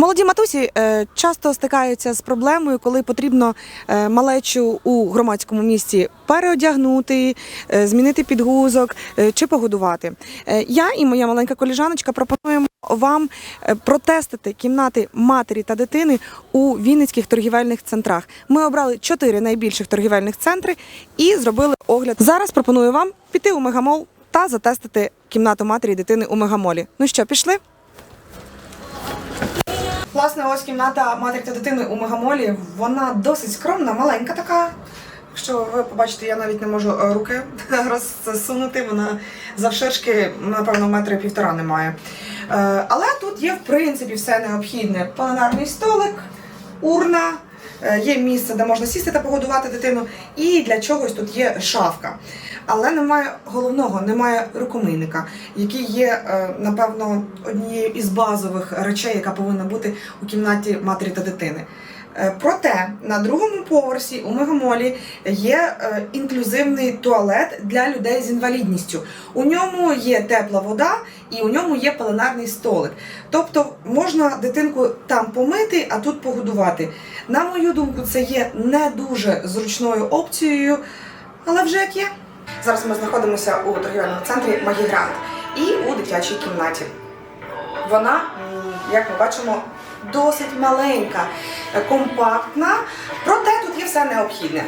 Молоді матусі е, часто стикаються з проблемою, коли потрібно е, малечу у громадському місці переодягнути, е, змінити підгузок чи погодувати. Я і моя маленька коліжаночка пропонуємо вам протестити кімнати матері та дитини у Вінницьких торгівельних центрах. Ми обрали чотири найбільших торгівельних центри і зробили огляд. Зараз пропоную вам піти у мегамол та затестити кімнату матері і дитини у мегамолі. Ну що, пішли? Власне, ось кімната матері та дитини у мегамолі. Вона досить скромна, маленька така. Якщо ви побачите, я навіть не можу е, руки розсунути, вона завширшки, напевно, метра півтора немає. Е, Але тут є, в принципі, все необхідне. Пленарний столик, урна, е, є місце, де можна сісти та погодувати дитину, і для чогось тут є шафка. Але немає головного, немає рукомийника, який є, е, напевно, однією із базових речей, яка повинна бути у кімнаті матері та дитини. Е, Проте на другому поверсі у мегамолі є е, інклюзивний туалет для людей з інвалідністю. У ньому є тепла вода і у ньому є пеленарний столик. Тобто можна дитинку там помити, а тут погодувати. На мою думку, це є не дуже зручною опцією, але вже як є. Зараз ми знаходимося у торгівельному центрі Магігрант і у дитячій кімнаті. Вона, як ми бачимо, досить маленька, компактна, проте тут є все необхідне.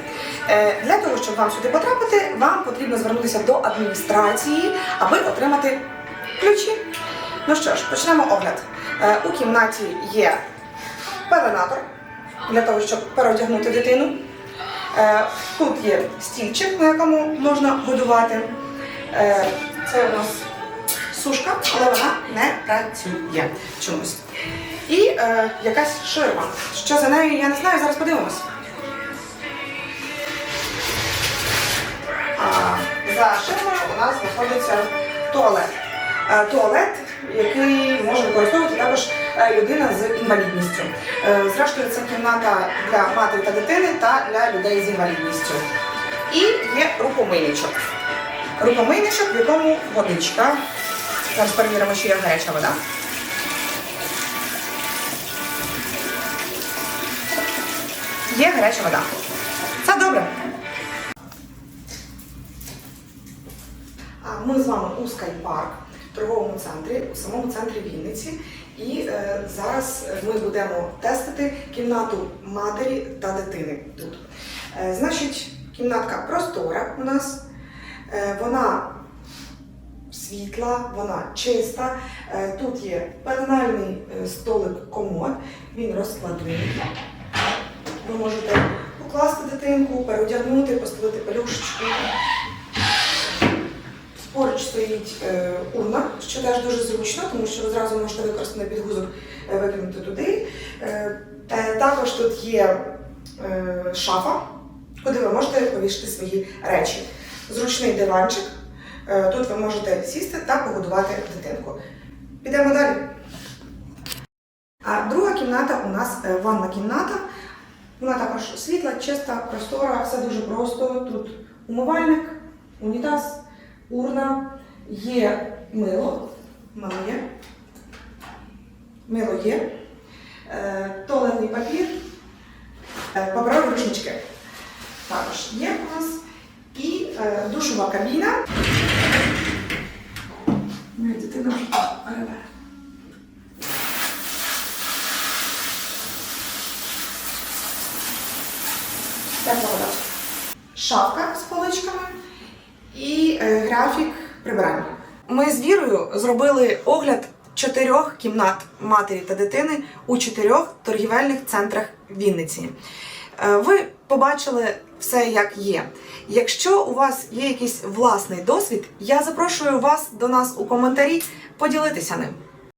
Е, Для того, щоб вам сюди потрапити, вам потрібно звернутися до адміністрації, аби отримати ключі. Ну що ж, почнемо огляд. Е, У кімнаті є пеленатор для того, щоб переодягнути дитину. Е, Тут є стільчик, на якому можна годувати. Е, Це у нас сушка, але вона не працює чомусь. І е, якась ширма. Що за нею, я не знаю, зараз подивимось. А за ширмою у нас знаходиться туалет. Е, Туалет, який може використовувати також людина з інвалідністю. Е, Зрештою, це кімната для матері та дитини та для людей з інвалідністю. І є рукомийничок. Рукомийничок, в якому водичка. Зараз перевіримо, чи є гаряча вода. Є гаряча вода. Це добре. Ми з вами у Скайпарк, торговому центрі, у самому центрі Вінниці. І е, зараз ми будемо тестити кімнату матері та дитини тут. Е, значить, кімнатка простора у нас. Е, вона світла, вона чиста. Е, Тут є пеленальний е, столик комод, він розкладний. Ви можете покласти дитинку, переодягнути, постелити пелюшечку. Стоїть е, урна, що теж дуже зручно, тому що ви зразу можете використаний підгузок е, викинути туди. Е, та також тут є шафа, куди ви можете повішати свої речі. Зручний диванчик. Тут ви можете сісти та погодувати дитинку. Підемо далі. А друга кімната у нас ванна кімната. Вона також світла, чиста, простора, все дуже просто. Тут умивальник, унітаз, урна, є мило, мило є, мило є, е, туалетний папір, е, паперові рушнички. Також є у нас і е, душова кабіна. Моя дитина вже. Тепла вода. Шафка з поличками і графік прибирання. Ми з Вірою зробили огляд чотирьох кімнат матері та дитини у чотирьох торгівельних центрах Вінниці. Е, Ви побачили все, як є. Якщо у вас є якийсь власний досвід, я запрошую вас до нас у коментарі поділитися ним.